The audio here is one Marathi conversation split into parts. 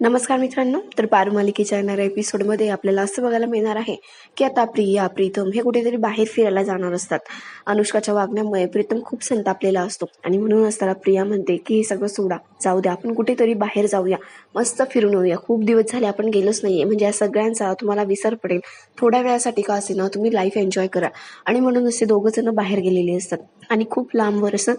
नमस्कार मित्रांनो तर पारू मालिकेच्या येणाऱ्या एपिसोडमध्ये आपल्याला असं बघायला मिळणार आहे की आता प्रिया प्रीतम हे कुठेतरी बाहेर फिरायला जाणार असतात. अनुष्काच्या वागण्यामुळे प्रीतम खूप संतापलेला असतो आणि म्हणून असताना प्रिया म्हणते की हे सगळं सोडा जाऊ द्या आपण कुठेतरी बाहेर जाऊया. मस्त फिरून येऊया. खूप दिवस झाले आपण गेलोच नाहीये. म्हणजे या सगळ्यांचा तुम्हाला विसर पडेल. थोड्या वेळासाठी का असे ना तुम्ही लाईफ एन्जॉय करा. आणि म्हणून असे दोघं जण बाहेर गेलेले असतात. आणि खूप लांबवर असं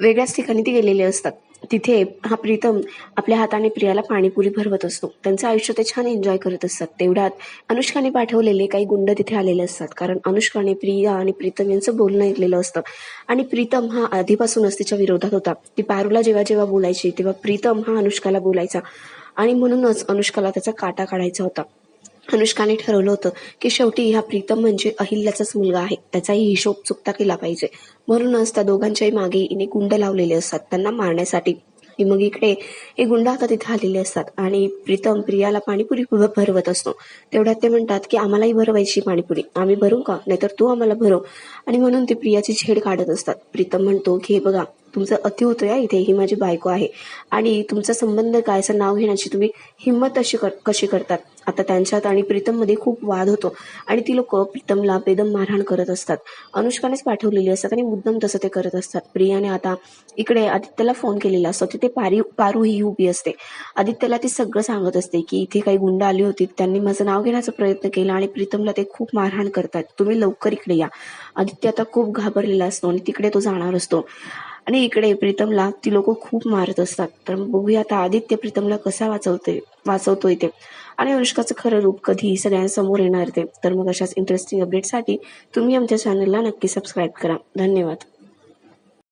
वेगळ्याच ठिकाणी ते गेलेले असतात. तिथे हा प्रीतम आपल्या हाताने प्रियाला पाणीपुरी भरवत असतो. त्यांचं आयुष्य ते छान एन्जॉय करत असतात. तेवढ्यात अनुष्काने पाठवलेले काही गुंड तिथे आलेले असतात. कारण अनुष्काने प्रिया आणि प्रीतम यांचं बोलणं ऐकलेलं असतं. आणि प्रीतम हा आधीपासूनच तिच्या विरोधात होता. ती पारूला जेव्हा जेव्हा बोलायची तेव्हा प्रीतम हा अनुष्काला बोलायचा. आणि म्हणूनच अनुष्काला त्याचा काटा काढायचा होता. अनुष्काने ठरवलं होतं की शेवटी हा प्रीतम म्हणजे अहिल्याचाच मुलगा आहे. त्याचाही हिशोब चुकता केला पाहिजे. म्हणूनच त्या दोघांच्याही मागे हिने गुंड लावलेले असतात. त्यांना मारण्यासाठी मग इकडे हे गुंड आता तिथे आलेले असतात आणि प्रीतम प्रियाला पाणीपुरी भरवत असतो. तेवढ्यात ते म्हणतात की आम्हालाही भरवायची पाणीपुरी. आम्ही भरू का? नाहीतर तू आम्हाला भरव. आणि म्हणून ते प्रियाची छेड काढत असतात. प्रीतम म्हणतो की हे बघा तुमचं अति होतं या इथे ही माझी बायको आहे. आणि तुमचा संबंध काय असं नाव घेण्याची तुम्ही हिंमत अशी कर कशी करतात? आता त्यांच्यात आणि प्रीतममध्ये खूप वाद होतो. आणि ती लोक प्रीतमला बेदम मारहाण करत असतात. अनुष्कानेच पाठवलेली असतात आणि मुद्दाम तसं ते करत असतात. प्रियाने आता इकडे आदित्यला फोन केलेला असतो. तिथे पारी पारू ही उभी असते. आदित्यला ती सगळं सांगत असते की इथे काही गुंड आली होती त्यांनी माझं नाव घेण्याचा प्रयत्न केला आणि प्रीतमला ते खूप मारहाण करतात. तुम्ही लवकर इकडे या. आदित्य आता खूप घाबरलेला असतो आणि तिकडे तो जाणार असतो. आणि इकडे प्रीतमला ती लोक खूप मारत असतात. तर बघूया आता आदित्य प्रीतमला कसा वाचवते वाचवतोय ते. आणि अनुष्काचं खरं रूप कधी सगळ्यांसमोर येणार ते. तर मग अशाच इंटरेस्टिंग अपडेटसाठी तुम्ही आमच्या चॅनलला नक्की सबस्क्राईब करा. धन्यवाद.